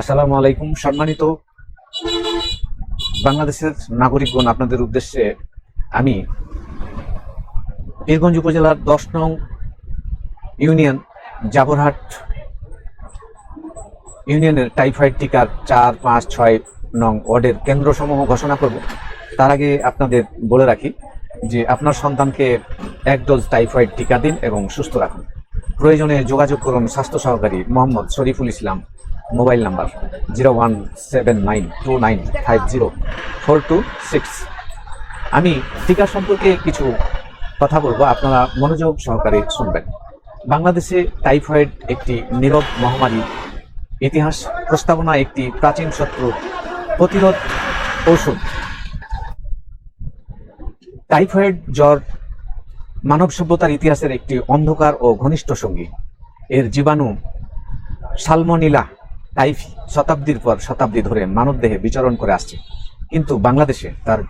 আসসালামু আলাইকুম। সম্মানিত বাংলাদেশের নাগরিকগণ আপনাদের উদ্দেশ্যে আমি পীরগঞ্জ উপজেলার দশ নং ইউনিয়ন জাবরহাট ইউনিয়নের টাইফয়েড টিকার চার, পাঁচ, ছয় নং ওয়ার্ডের কেন্দ্রসমূহ ঘোষণা করব। তার আগে আপনাদের বলে রাখি যে আপনার সন্তানকে এক ডোজ টাইফয়েড টিকা দিন এবং সুস্থ রাখুন। প্রয়োজনে যোগাযোগ করুন স্বাস্থ্য সহকারী Mohammad Shariful Islam. Mobile number zero one seven nine two nine five zero four two six. আমি টিকা সম্পর্কে কিছু কথা বলব, আপনারা মনোযোগ সহকারে শুনবেন। বাংলাদেশে টাইফয়েড একটি নীরব মহামারী, ইতিহাস প্রস্তাবনা একটি প্রাচীন শত্রু প্রতিরোধ ঔষধ টাইফয়েড জ্বর মানব সভ্যতার ইতিহাসের একটি অন্ধকার ও ঘনিষ্ঠ সঙ্গী। এর জীবাণু সালমোনিলা টাইফি শতাব্দীর পর শতাব্দী ধরে মানবদেহে বিচরণ করে আসছে। কিন্তু বাংলাদেশে তার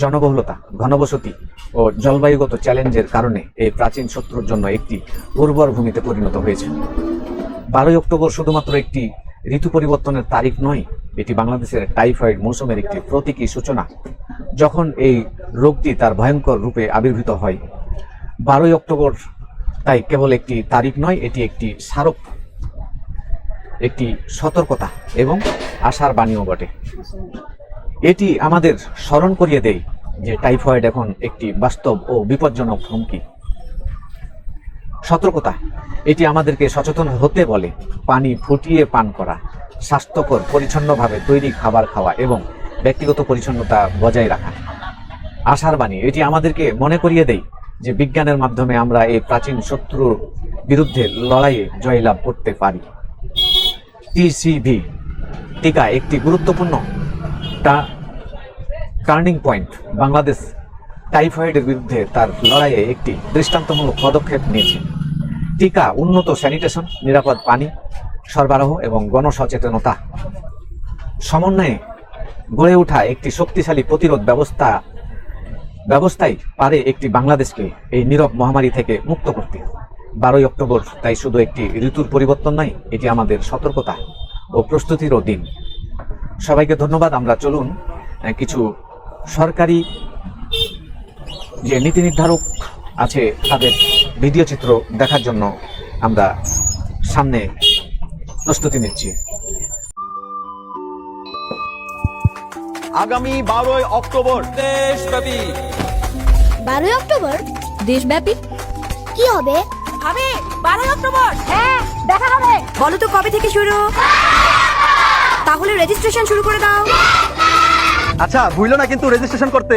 জনবহুলতা, ঘনবসতি ও জলবায়ুগত চ্যালেঞ্জের কারণে এই প্রাচীন শত্রুর জন্য একটি উর্বর ভূমিতে পরিণত হয়েছে। বারোই অক্টোবর শুধুমাত্র একটি ঋতু পরিবর্তনের তারিখ নয়, এটি বাংলাদেশের টাইফয়েড মৌসুমের একটি প্রতীকী সূচনা, যখন এই রোগটি তার ভয়ঙ্কর রূপে আবির্ভূত হয়। বারোই অক্টোবর তাই কেবল একটি তারিখ নয়, এটি একটি স্মারক একটি সতর্কতা এবং আশার বাণীও বটে। এটি আমাদের স্মরণ করিয়ে দেয় যে টাইফয়েড এখন একটি বাস্তব ও বিপজ্জনক হুমকি। সতর্কতা, এটি আমাদেরকে সচেতন হতে বলে। পানি ফুটিয়ে পান করা, স্বাস্থ্যকর, পরিচ্ছন্নভাবে তৈরি খাবার খাওয়া এবং ব্যক্তিগত পরিচ্ছন্নতা বজায় রাখা। আশার বাণী, এটি আমাদেরকে মনে করিয়ে দেয় যে বিজ্ঞানের মাধ্যমে আমরা এই প্রাচীন শত্রুর বিরুদ্ধে লড়াইয়ে জয়লাভ করতে পারি। টিসিভি টিকা একটি গুরুত্বপূর্ণ টা টার্নিং পয়েন্ট বাংলাদেশ টাইফয়েডের বিরুদ্ধে তার লড়াইয়ে একটি দৃষ্টান্তমূলক পদক্ষেপ নিয়েছে। টিকা উন্নত স্যানিটেশন, নিরাপদ পানি, সরবরাহ এবং গণসচেতনতা। সমন্বয়ে গড়ে ওঠা একটি শক্তিশালী প্রতিরোধ ব্যবস্থা ব্যবস্থাই পারে একটি বাংলাদেশকে এই নীরব মহামারী থেকে মুক্ত করতে। বারোই অক্টোবর তাই শুধু একটি ঋতুর পরিবর্তন নয় এটি আমাদের সতর্কতা ও প্রস্তুতিরও দিন। সবাইকে ধন্যবাদ আমরা চলুন কিছু সরকারি যে নীতি নির্ধারক আছে তাদের ভিডিও চিত্র দেখার জন্য আমরা সামনে প্রস্তুতি নিচ্ছি। আগামী বারোই অক্টোবর। দেশব্যাপী। বারোই অক্টোবর? দেশব্যাপী? কি হবে? হবে বারোই অক্টোবর হ্যাঁ দেখা হবে। বলো তো কবে থেকে শুরু? তাহলে রেজিস্ট্রেশন শুরু করে দাও। আচ্ছা ভুইলো না কিন্তু রেজিস্ট্রেশন করতে।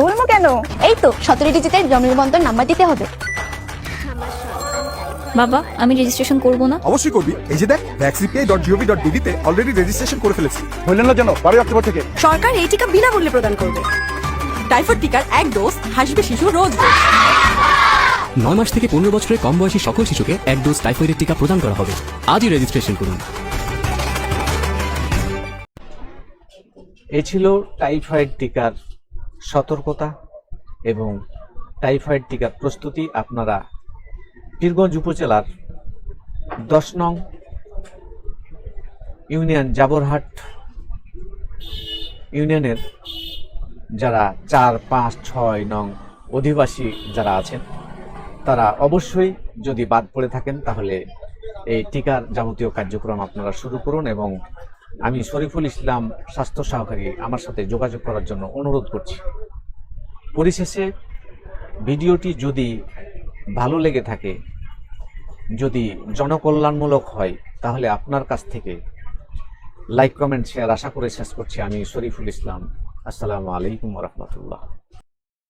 বলব কেন? এই তো সতেরো ডিজিটের জন্ম নিবন্ধন নাম্বার দিতে হবে। বাবা আমি রেজিস্ট্রেশন করব না? অবশ্যই করবি। এই যে দেখ ডট ডিবিতে অলরেডি রেজিস্ট্রেশন করে ফেলেছি। হইলেন না যেন বারোই অক্টোবর থেকে। সরকার এই টিকা বিনামূল্যে প্রদান করবে। টাইফয়েড টিকার এক ডোজ হাসবে শিশু রোজ রোজ। নয় মাস থেকে পনেরো বছরের কম বয়সী সকল শিশুকে এক ডোজ টাইফয়েডের টিকা প্রদান করা হবে। আজই রেজিস্ট্রেশন করুন। এ ছিল টাইফয়েড টিকার সতর্কতা এবং টাইফয়েড টিকার প্রস্তুতি আপনারা পীরগঞ্জ উপজেলার দশ নং ইউনিয়ন জাবরহাট ইউনিয়নের যারা চার, পাঁচ, ছয় নং অধিবাসী যারা আছেন তারা অবশ্যই যদি বাদ পড়ে থাকেন, তাহলে এই টিকার যাবতীয় কার্যক্রম আপনারা শুরু করুন এবং আমি শরীফুল ইসলাম স্বাস্থ্য সহকারী আমার সাথে যোগাযোগ করার জন্য অনুরোধ করছি। পরিশেষে ভিডিওটি যদি ভালো লেগে থাকে, যদি জনকল্যাণমূলক হয়, তাহলে আপনার কাছ থেকে লাইক, কমেন্ট, শেয়ার আশা করে শেষ করছি। আমি শরীফুল ইসলাম। আসসালামু আলাইকুম রহমতুল্লাহ।